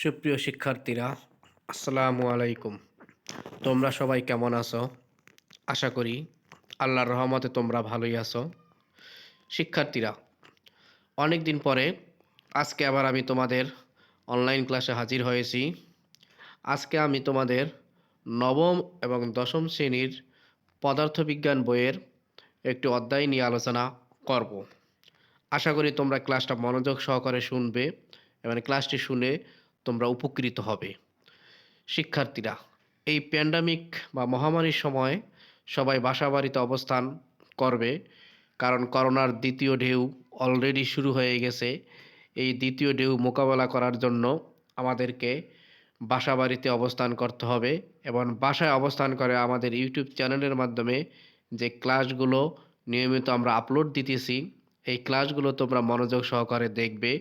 সুপ্রিয় শিক্ষার্থীরা, আসসালামু আলাইকুম। তোমরা সবাই কেমন আছো? আশা করি আল্লাহর রহমতে তোমরা ভালোই আছো। শিক্ষার্থীরা অনেক দিন পরে আজকে আবার আমি তোমাদের অনলাইন ক্লাসে হাজির হয়েছি। আজকে আমি তোমাদের নবম এবং দশম শ্রেণির পদার্থবিজ্ঞান বইয়ের একটি অধ্যায় নিয়ে আলোচনা করব। আশা করি তোমরা ক্লাসটা মনোযোগ সহকারে শুনবে এবং ক্লাসটি শুনে তোমরা উপকৃত হবে। শিক্ষার্থীরা, এই প্যান্ডামিক বা মহামারীর সময় সবাই বাসা বাড়িতে অবস্থান করবে কারণ করোনার দ্বিতীয় ঢেউ অলরেডি শুরু হয়ে গেছে। এই দ্বিতীয় ঢেউ মোকাবেলা করার জন্য আমাদেরকে বাসা বাড়িতে অবস্থান করতে হবে এবং বাসায় অবস্থান করে আমাদের ইউটিউব চ্যানেলের মাধ্যমে যে ক্লাসগুলো নিয়মিত আমরা আপলোড দিতেছি এই ক্লাসগুলো তোমরা মনোযোগ সহকারে দেখবে,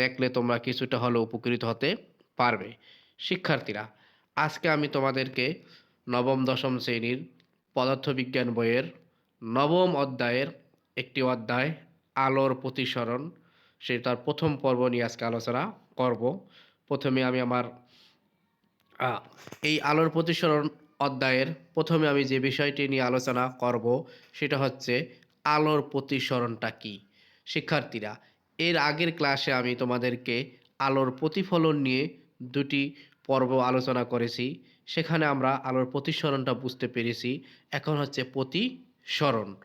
দেখলে তোমরা কিছুটা হলেও উপকৃত হতে পারবে। শিক্ষার্থীরা, আজকে আমি তোমাদেরকে নবম, দশম শ্রেণির পদার্থবিজ্ঞান বইয়ের নবম অধ্যায়ের একটি অধ্যায়, আলোর প্রতিসরণ, সে তার প্রথম পর্ব নিয়ে আজকে আলোচনা করব। প্রথমে আমি আমার এই আলোর প্রতিসরণ অধ্যায়ের প্রথমে আমি যে বিষয়টি নিয়ে আলোচনা করব, সেটা হচ্ছে আলোর প্রতিসরণটা কি? শিক্ষার্থীরা, এর আগের ক্লাসে আমি তোমাদেরকে আলোর প্রতিফলন নিয়ে দুটি পর্ব আলোচনা করেছি। সেখানে আমরা আলোর প্রতিসরণটা বুঝতে পেরেছি। এখন হচ্ছে প্রতিসরণ।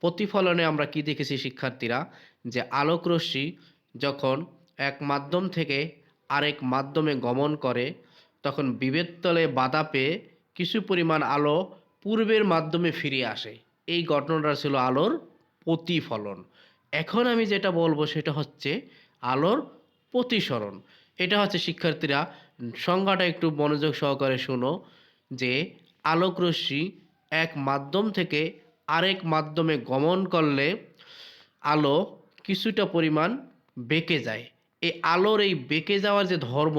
প্রতিফলনে আমরা কি দেখেছি শিক্ষার্থীরা? যে আলোক রশ্মি যখন এক মাধ্যম থেকে আরেক মাধ্যমে গমন করে, তখন বিভেদ তলে বাধা পেয়ে কিছু পরিমাণ আলো পূর্বের মাধ্যমে ফিরে আসে। এই ঘটনাটা ছিল আলোর প্রতিফলন। এখন আমি যেটা বলব সেটা হচ্ছে আলোর প্রতিসরণ। এটা হচ্ছে, শিক্ষার্থীরা, সংজ্ঞাটা একটু মনোযোগ সহকারে শোনো যে আলোক রশ্মি এক মাধ্যম থেকে আরেক মাধ্যমে গমন করলে আলো কিছুটা পরিমাণ বেঁকে যায়। এই আলোর এই বেঁকে যাওয়ার যে ধর্ম,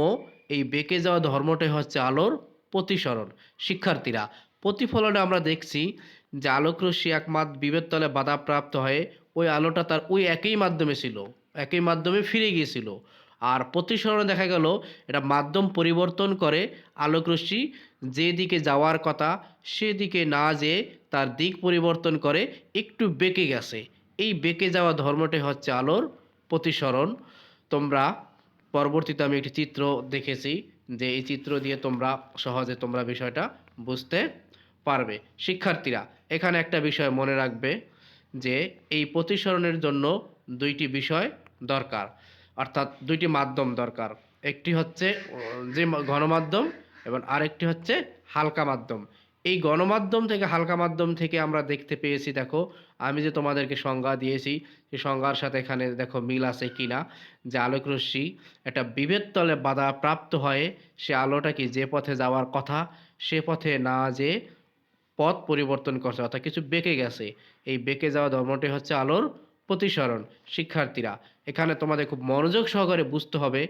এই বেঁকে যাওয়া ধর্মটাই হচ্ছে আলোর প্রতিসরণ। শিক্ষার্থীরা, প্রতিফলনে আমরা দেখছি যে আলোক রশ্মি একমাত্র বিভেদ তলে বাধাপ্রাপ্ত হয়ে ওই আলোটা তার ওই একই মাধ্যমে ছিল, একই মাধ্যমে ফিরে গিয়েছিল। আর প্রতিসরণে দেখা গেল, এটা মাধ্যম পরিবর্তন করে আলোক রশ্মি যেদিকে যাওয়ার কথা সেদিকে না যেয়ে তার দিক পরিবর্তন করে একটু বেঁকে গেছে। এই বেঁকে যাওয়া ধর্মটি হচ্ছে আলোর প্রতিসরণ। তোমরা, পরবর্তীতে আমি একটি চিত্র দেখেছি, যে এই চিত্র দিয়ে তোমরা সহজে তোমরা বিষয়টা বুঝতে পারবে, শিক্ষার্থীরা। এখানে একটা বিষয় মনে রাখবে যে, এই প্রতিসরণের জন্য দুইটি বিষয় দরকার, অর্থাৎ দুইটি মাধ্যম দরকার। একটি হচ্ছে, যে গণমাধ্যম এবং আরেকটি হচ্ছে হালকা মাধ্যম। এই গণমাধ্যম থেকে হালকা মাধ্যম থেকে আমরা দেখতে পেয়েছি, দেখো, আমি যে তোমাদেরকে সংজ্ঞা দিয়েছি সেই সংজ্ঞার সাথে এখানে দেখো মিল আছে কি না যে আলোক রশ্মি একটা বিভেদ তলে বাধা প্রাপ্ত হয়ে সে আলোটা কি যে পথে যাওয়ার কথা, সে পথে না যে পথ পরিবর্তন করছে, অর্থাৎ কিছু বেঁকে গেছে। এই বেঁকে যাওয়া ধর্মটি হচ্ছে আলোর প্রতিসরণ, শিক্ষার্থীরা। এখানে তোমাদের খুব মনোযোগ সহকারে বুঝতে হবে,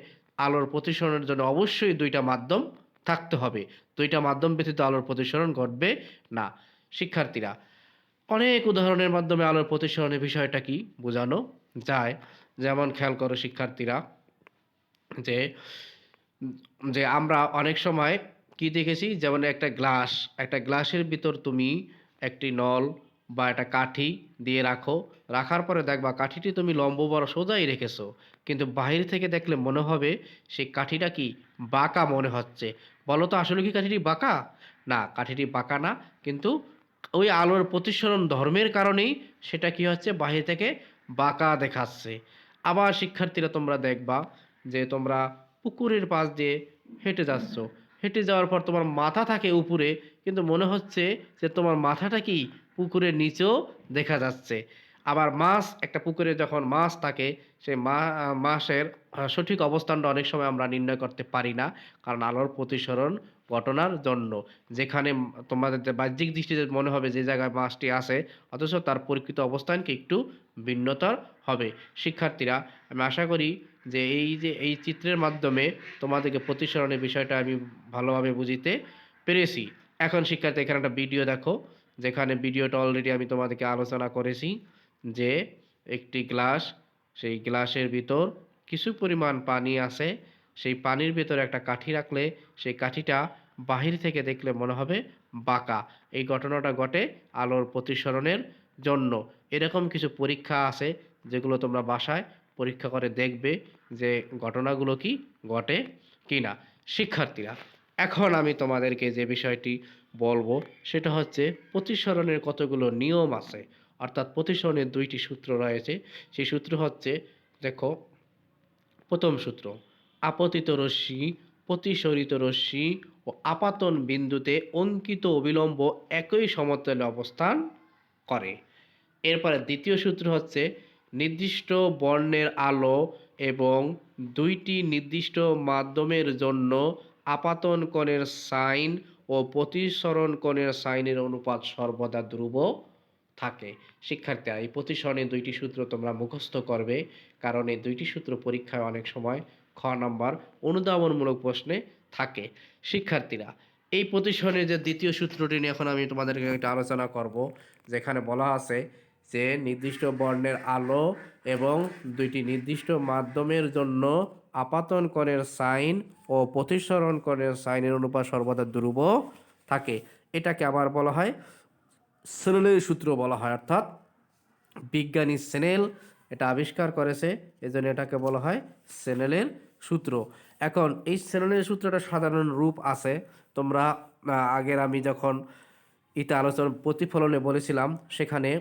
আলোর প্রতিসরণের জন্য অবশ্যই দুইটা মাধ্যম থাকতে হবে। দুইটা মাধ্যম ব্যতীত আলোর প্রতিসরণ ঘটবে না। শিক্ষার্থীরা, অনেক উদাহরণের মাধ্যমে আলোর প্রতিসরণের বিষয়টা কি বোঝানো যায়? যেমন খেয়াল করো শিক্ষার্থীরা, যে যে আমরা অনেক সময় কি দেখেছি? যেমন একটা গ্লাস, একটা গ্লাসের ভিতর তুমি একটি নল বা একটা কাঠি দিয়ে রাখো। রাখার পরে দেখবা কাঠিটি তুমি লম্ব বড় সোজাই রেখেছো। কিন্তু বাইরে থেকে দেখলে মনে হবে সেই কাঠিটা কি বাঁকা মনে হচ্ছে। বলো তো আসলে কি কাঠিটি বাঁকা? না, কাঠিটি বাঁকা না। কিন্তু ওই আলোর প্রতিসরণ ধর্মের কারণেই সেটা কি হচ্ছে? বাহির থেকে বাঁকা দেখাচ্ছে। আবার শিক্ষার্থীরা তোমরা দেখবা যে তোমরা পুকুরের পাশ দিয়ে হেঁটে যাচ্ছ। হেঁটে যাওয়ার পর তোমার মাথা থাকে উপরে, কিন্তু মনে হচ্ছে যে তোমার মাথাটা কি পুকুরের নিচেও দেখা যাচ্ছে। আবার মাছ, একটা পুকুরে যখন মাছ থাকে, সেই মাছের সঠিক অবস্থানটা অনেক সময় আমরা নির্ণয় করতে পারি না, কারণ আলোর প্রতিসরণ ঘটনার জন্য। যেখানে তোমাদের বাহ্যিক দৃষ্টিতে মনে হবে যে জায়গায় মাছটি আছে, অথচ তার পরিকৃত অবস্থান কি একটু ভিন্নতর হবে। শিক্ষার্থীরা, আমি আশা করি যে এই যে এই চিত্রের মাধ্যমে তোমাদেরকে প্রতিসরণের বিষয়টা আমি ভালোভাবে বুঝিতে পেরেছি। এখন শিক্ষার্থী, এখানে একটা ভিডিও দেখো, যেখানে ভিডিওটা অলরেডি আমি তোমাদেরকে আলোচনা করেছি যে একটি গ্লাস সেই গ্লাসের ভিতর কিছু পরিমাণ পানি আছে। সেই পানির ভেতরে একটা কাঠি রাখলে সেই কাঠিটা বাহির থেকে দেখলে মনে হবে বাঁকা। এই ঘটনাটা ঘটে আলোর প্রতিসরণের জন্য। এরকম কিছু পরীক্ষা আছে যেগুলো তোমরা বাসায় পরীক্ষা করে দেখবে যে ঘটনাগুলো কি ঘটে কিনা। শিক্ষার্থীরা, এখন আমি তোমাদেরকে যে বিষয়টি বলব, সেটা হচ্ছে প্রতিসরণের কতগুলো নিয়ম আছে। অর্থাৎ প্রতিসরণের দুইটি সূত্র রয়েছে। সেই সূত্র হচ্ছে, দেখো, প্রথম সূত্র, আপতিত রশ্মি, প্রতিসরিত রশ্মি ও আপাতন বিন্দুতে অঙ্কিত অবিলম্ব একই সমতলে অবস্থান করে। এরপরে দ্বিতীয় সূত্র হচ্ছে নির্দিষ্ট বর্ণের আলো এবং দুইটি নির্দিষ্ট মাধ্যমের জন্য আপাতন কোণের সাইন ও প্রতিসরণ কোণের সাইনের অনুপাত সর্বদা ধ্রুব থাকে। শিক্ষার্থীরা, এই প্রতিসরণের দুইটি সূত্র তোমরা মুখস্থ করবে, কারণ এই দুইটি সূত্র পরীক্ষায় অনেক সময় খ নাম্বার অনুধাবনমূলক প্রশ্নে থাকে। শিক্ষার্থীরা, এই প্রতিসরণের যে দ্বিতীয় সূত্রটি নিয়ে এখন আমি তোমাদেরকে একটা আলোচনা করব, যেখানে বলা আছে যে নির্দিষ্ট বর্ণের আলো এবং দুইটি নির্দিষ্ট মাধ্যমের জন্য আপাতন কোণের সাইন ও প্রতিসরণ কোণের সাইনের অনুপাত সর্বদা ধ্রুব থাকে। এটাকে আবার বলা হয় সেনেলের সূত্র বলা হয়, অর্থাৎ বিজ্ঞানী সেনেল এটা আবিষ্কার করেছে, এজন্য এটাকে বলা হয় সেনেলের সূত্র। এখন এই সেনেলের সূত্রটা সাধারণ রূপ আছে। তোমরা আগের আমি যখন ইতে আলোচনা প্রতিফলনে বলেছিলাম, সেখানে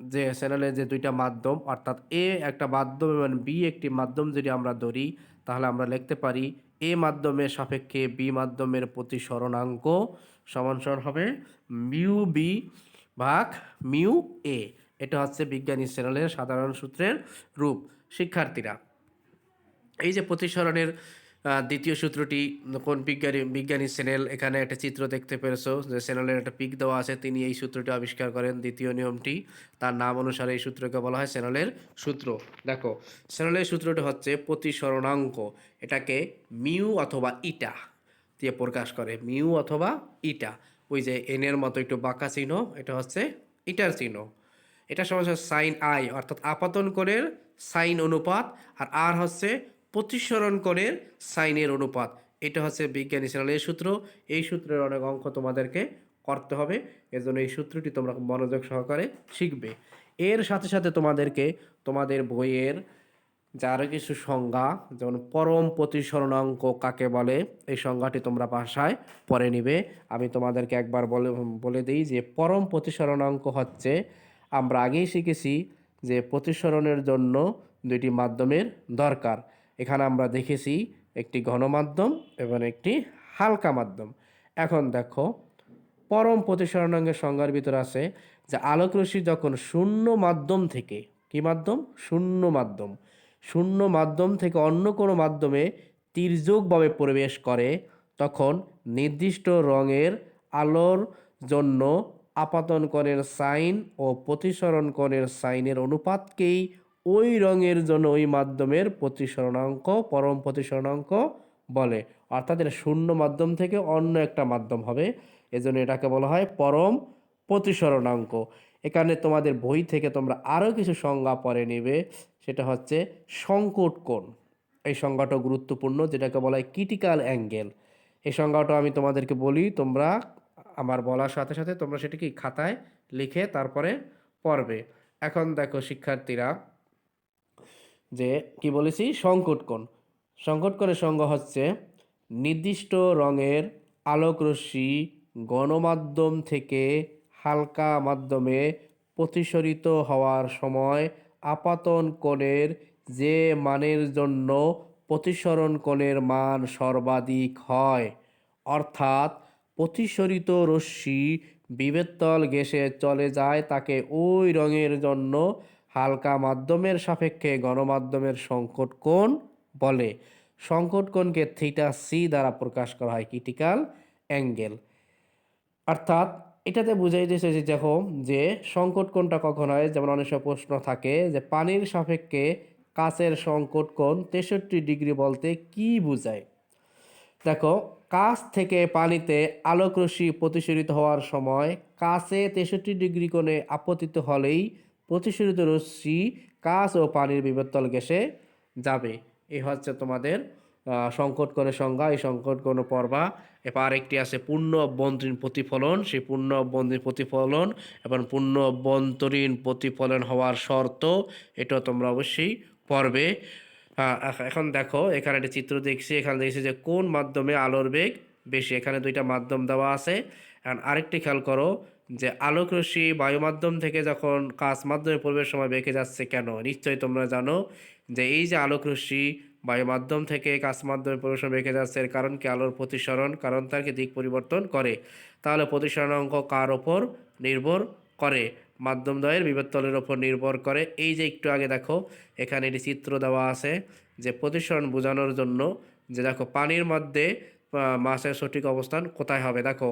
যে চ্যানেলের যে দুইটা মাধ্যম, অর্থাৎ এ একটা মাধ্যম এবং বি একটি মাধ্যম যদি আমরা ধরি, তাহলে আমরা লিখতে পারি এ মাধ্যমের সাপেক্ষে বি মাধ্যমের প্রতিসরণাঙ্ক সমান সমান হবে মিউ বি ভাগ মিউ এ এটা হচ্ছে বিজ্ঞানী চ্যানেলের সাধারণ সূত্রের রূপ। শিক্ষার্থীরা, এই যে প্রতিসরণের দ্বিতীয় সূত্রটি, কোন বিজ্ঞানী বিজ্ঞানী চ্যানেল এখানে একটা চিত্র দেখতে পেরেছ যে চ্যানেলের একটা পিক দেওয়া আছে, তিনি এই সূত্রটি আবিষ্কার করেন। দ্বিতীয় নিয়মটি, তার নাম অনুসারে এই সূত্রকে বলা হয় চ্যানেলের সূত্র। দেখো চ্যানেলের সূত্রটি হচ্ছে প্রতিসরণাঙ্ক এটাকে মিউ অথবা ইটা দিয়ে প্রকাশ করে। মিউ অথবা ইটা। ওই যে এনের মতো একটু বাঁকা চিহ্ন, এটা হচ্ছে ইটার চিহ্ন। এটা সমস্যা সাইন আই অর্থাৎ আপাতন কোণের সাইন অনুপাত, আর আর হচ্ছে প্রতিসরণ কোণের সাইনের অনুপাত। এটা হচ্ছে বিজ্ঞানী চ্যানেলের সূত্র। এই সূত্রের অনেক অঙ্ক তোমাদেরকে করতে হবে। এজন্য এই সূত্রটি তোমরা মনোযোগ সহকারে শিখবে। এর সাথে সাথে তোমাদেরকে তোমাদের বইয়ের যে আরও কিছু সংজ্ঞা, যেমন পরম প্রতিসরণাঙ্ক কাকে বলে, এই সংজ্ঞাটি তোমরা ভাষায় পড়ে নিবে। আমি তোমাদেরকে একবার বলে বলে দিই যে পরম প্রতিসরণাঙ্ক হচ্ছে, আমরা আগেই শিখেছি যে প্রতিসরণের জন্য দুইটি মাধ্যমের দরকার। এখানে আমরা দেখেছি একটি ঘনমাধ্যম এবং একটি হালকা মাধ্যম। এখন দেখো, পরম প্রতিসরণাঙ্গের সংজ্ঞার ভিতর আছে যে আলোক রশ্মি যখন শূন্য মাধ্যম থেকে, কি মাধ্যম? শূন্য মাধ্যম। শূন্য মাধ্যম থেকে অন্য কোনো মাধ্যমে তির্যকভাবে প্রবেশ করে, তখন নির্দিষ্ট রঙের আলোর জন্য আপাতন কোণের সাইন ও প্রতিসরণ কোণের সাইনের অনুপাতকেই ওই রঙের জন্য ওই মাধ্যমের প্রতিসরণাঙ্ক, পরম প্রতিসরণাঙ্ক বলে। অর্থাৎ এটা শূন্য মাধ্যম থেকে অন্য একটা মাধ্যম হবে। এজন্য এটাকে বলা হয় পরম প্রতিসরণাঙ্ক। এখানে তোমাদের বই থেকে তোমরা আরও কিছু সংজ্ঞা পরে নেবে। সেটা হচ্ছে সংকট কোণ। এই সংজ্ঞাটা গুরুত্বপূর্ণ, যেটাকে বলা হয় ক্রিটিক্যাল অ্যাঙ্গেল। এই সংজ্ঞাটা আমি তোমাদেরকে বলি, তোমরা আমার বলার সাথে সাথে তোমরা সেটা কি খাতায় লিখে তারপরে পড়বে। এখন দেখো শিক্ষার্থীরা যে কি বলেছি? সংকট কোণ সংকট কোণের সংজ্ঞা হচ্ছে নির্দিষ্ট রঙের আলোকরশ্মি গণমাধ্যম থেকে হালকা মাধ্যমে প্রতিসরিত হওয়ার সময় আপাতন কোণের যে মানের জন্য প্রতিসরণ কোণের মান সর্বাধিক হয়, অর্থাৎ প্রতিসরিত রশ্মি বিবেত্তল গ্যাসে চলে যায় তাকে ওই রঙের জন্য হালকা মাধ্যমের সাপেক্ষে গণমাধ্যমের সংকট কোণ বলে। সংকট কোণকে থিটা সি দ্বারা প্রকাশ করা হয় ক্রিটিক্যাল অ্যাঙ্গেল। অর্থাৎ এটাতে বুঝাই দিয়েছে যে, দেখো, যে সংকট কোণটা কখন হয়, যেমন অনেক সময় প্রশ্ন থাকে যে, পানির সাপেক্ষে কাচের সংকট কোণ তেষট্টি ডিগ্রি বলতে কি বোঝায়? দেখো কাছ থেকে পানিতে আলোক রশ্মি প্রতিসরিত হওয়ার সময় কাছে তেষট্টি ডিগ্রি কোণে আপতিত হলেই প্রতিসরিত রশ্মি, কাচ ও পানির বিবর্তল গ্যাসে যাবে। এই হচ্ছে তোমাদের সংকট কোণের সংজ্ঞা। এই সংকট কোণ পর্বা। এবার আরেকটি আছে পূর্ণ অভ্যন্তরীণ প্রতিফলন। সেই পূর্ণ অভ্যন্তরীণ প্রতিফলন এবং পূর্ণ অভ্যন্তরীণ প্রতিফলন হওয়ার শর্ত এটা তোমরা অবশ্যই পড়বে। এখন দেখো, এখানে একটা চিত্র দেখছি। এখানে দেখছি যে কোন মাধ্যমে আলোর বেগ বেশি। এখানে দুইটা মাধ্যম দেওয়া আছে। এখন আরেকটি খেয়াল করো যে আলোক রশ্মি বায়ু মাধ্যম থেকে যখন কাঁচ মাধ্যমে প্রবেশ সময় বেঁকে যাচ্ছে কেন? নিশ্চয়ই তোমরা জানো যে এই যে আলোক রশ্মি বায়ু মাধ্যম থেকে কাঁচ মাধ্যমে প্রবেশ সময় বেঁকে যাচ্ছে, এর কারণ কি? আলোর প্রতিসরণ, কারণ তার কি? দিক পরিবর্তন করে। তাহলে প্রতিসরণ অঙ্ক কার ওপর নির্ভর করে? মাধ্যম দ্বয়ের বিবর্তনের ওপর নির্ভর করে। এই যে একটু আগে দেখো, এখানে একটি চিত্র দেওয়া আছে যে প্রতিসরণ বোঝানোর জন্য যে দেখো পানির মধ্যে মাছের সঠিক অবস্থান কোথায় হবে? দেখো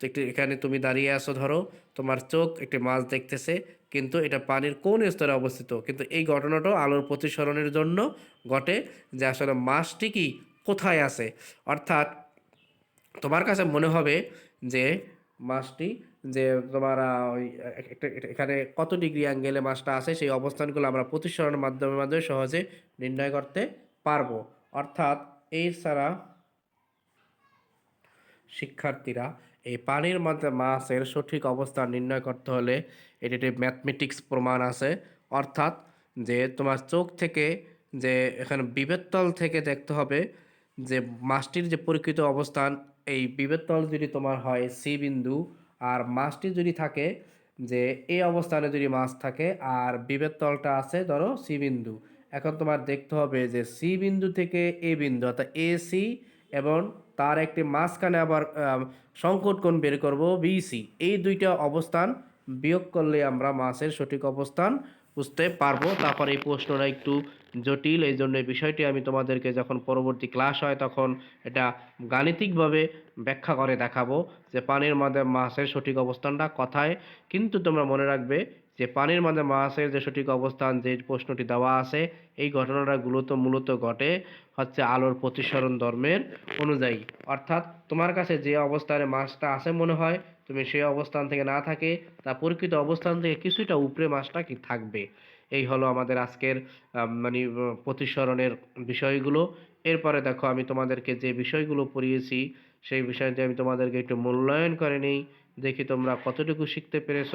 একটু এখানে তুমি দাঁড়িয়ে আছো, ধরো। তোমার চোখ একটি মাছ দেখতেছে, কিন্তু এটা পানির কোন স্তরে অবস্থিত? কিন্তু এই ঘটনাটাও আলোর প্রতিসরণের জন্য ঘটে যে আসলে মাছটি কি কোথায় আছে? অর্থাৎ তোমার কাছে মনে হবে যে মাছটি যে তোমার ওই একটা এখানে কত ডিগ্রি অ্যাঙ্গেলে মাছটা আছে, সেই অবস্থানগুলো আমরা প্রতিসরণের মাধ্যমে মাধ্যমে সহজে নির্ণয় করতে পারব। অর্থাৎ এই ছাড়া শিক্ষার্থীরা এই পানির মধ্যে মাছের সঠিক অবস্থান নির্ণয় করতে হলে এটি একটি ম্যাথমেটিক্স প্রমাণ আছে। অর্থাৎ যে তোমার চোখ থেকে যে এখানে বিবেতল থেকে দেখতে হবে যে মাছটির যে পরিকৃত অবস্থান, এই বিবেতল যদি তোমার হয় সি বিন্দু আর মাছটি যদি থাকে যে এই অবস্থানে যদি মাছ থাকে আর বিবেতলটা আছে ধরো সি বিন্দু। এখন তোমার দেখতে হবে যে সি বিন্দু থেকে এ বিন্দু অর্থাৎ এ সি এবং তার একটি মাঝখানে আবার সংকট কোণ বের করব বিসি এই দুইটা অবস্থান বিয়োগ করলে আমরা মাছের সঠিক অবস্থান বুঝতে পারব। তারপর এই প্রশ্নটা একটু জটিল, এই জন্য এই বিষয়টি আমি তোমাদেরকে যখন পরবর্তী ক্লাস হয় তখন এটা গাণিতিকভাবে ব্যাখ্যা করে দেখাবো যে পানির মধ্যে মাছের সঠিক অবস্থানটা কথায়। কিন্তু তোমরা মনে রাখবে যে পানির মধ্যে মাছের যে সঠিক অবস্থান, যে প্রশ্নটি দেওয়া আছে, এই ঘটনাটা মূলত মূলত ঘটে হচ্ছে আলোর প্রতিসরণ ধর্মের অনুযায়ী। অর্থাৎ তোমার কাছে যে অবস্থানে মাছটা আছে মনে হয়, তুমি সেই অবস্থান থেকে না থাকে, তা পরিকৃত অবস্থান থেকে কিছুটা উপরে মাছটা কি থাকবে? এই হলো আমাদের আজকের মানে প্রতিসরণের বিষয়গুলো। এরপরে দেখো, আমি তোমাদেরকে যে বিষয়গুলো পড়িয়েছি, সেই বিষয়টি আমি তোমাদেরকে একটু মূল্যায়ন করে নিই। দেখি তোমরা কতটুকু শিখতে পেরেছ।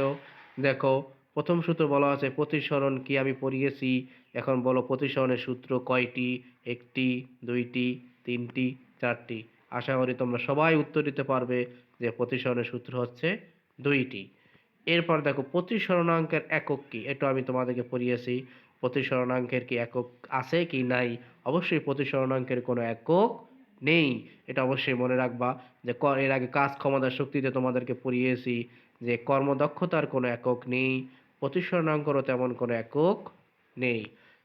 দেখো প্রথম সূত্র বলা আছে, প্রতিসরণ কি আমি পড়িয়েছি? এখন বলো, প্রতিসরণের সূত্র কয়টি? একটি, দুইটি, তিনটি, চারটি? আশা করি তোমরা সবাই উত্তর দিতে পারবে যে প্রতিসরণের সূত্র হচ্ছে দুইটি। এরপর দেখো, প্রতিসরণাঙ্কের একক কি? এটা আমি তোমাদেরকে পড়িয়েছি। প্রতিসরণাঙ্কের কি একক আছে কি নাই? অবশ্যই প্রতিসরণাঙ্কের কোনো একক নেই। এটা অবশ্যই মনে রাখবা যে এর আগে কাজ ক্ষমতার শক্তিতে তোমাদেরকে পড়িয়েছি যে কর্মদক্ষতার কোনো একক নেই। প্রতিসরণাঙ্কেরও তেমন কোনো একক নেই।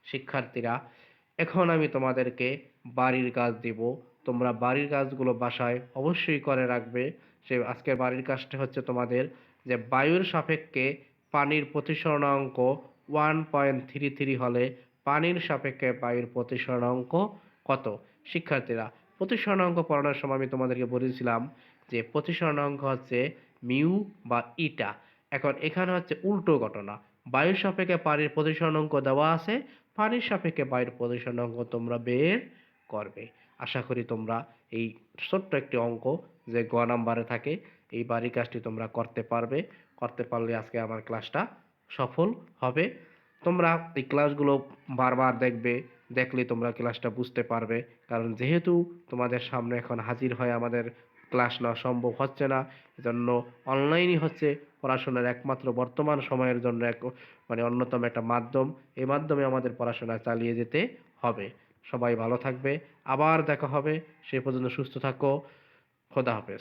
শিক্ষার্থীরা, এখন আমি তোমাদেরকে বাড়ির কাজ দিব। তোমরা বাড়ির কাজগুলো বাসায় অবশ্যই করে রাখবে। সে আজকের বাড়ির কাজটা হচ্ছে তোমাদের যে বায়ুর সাপেক্ষে পানির প্রতিসরণাঙ্ক ওয়ান পয়েন্ট থ্রি থ্রি হলে পানির সাপেক্ষে বায়ুর প্রতিসরণাঙ্ক কত? শিক্ষার্থীরা, প্রতিসরণাঙ্ক পড়ানোর সময় আমি তোমাদেরকে বলেছিলাম যে প্রতিসরণাঙ্ক হচ্ছে মিউ বা ইটা। এখন এখানে হচ্ছে উল্টো ঘটনা। বায়ুর সাপেক্ষে পানির প্রতিসরণাঙ্ক দেওয়া আছে, পানির সাপেক্ষে বায়ুর প্রতিসরণাঙ্ক তোমরা বের করবে। আশা করি তোমরা এই ছোট্ট একটি অঙ্ক যে গ নাম্বারে থাকে, এই বাড়ির কাজটি তোমরা করতে পারবে। করতে পারলে আজকে আমার ক্লাসটা সফল হবে। তোমরা এই ক্লাসগুলো বারবার দেখবে, দেখলে তোমরা ক্লাসটা বুঝতে পারবে। কারণ যেহেতু তোমাদের সামনে এখন হাজির হয় আমাদের ক্লাস নেওয়া সম্ভব হচ্ছে না। এজন্য অনলাইনই হচ্ছে পড়াশোনার একমাত্র বর্তমান সময়ের জন্য এক মানে অন্যতম একটা মাধ্যম। এই মাধ্যমে আমাদের পড়াশোনা চালিয়ে যেতে হবে। সবাই ভালো থাকবে। আবার দেখা হবে। সে পর্যন্ত সুস্থ থাকো। খোদা হাফেজ।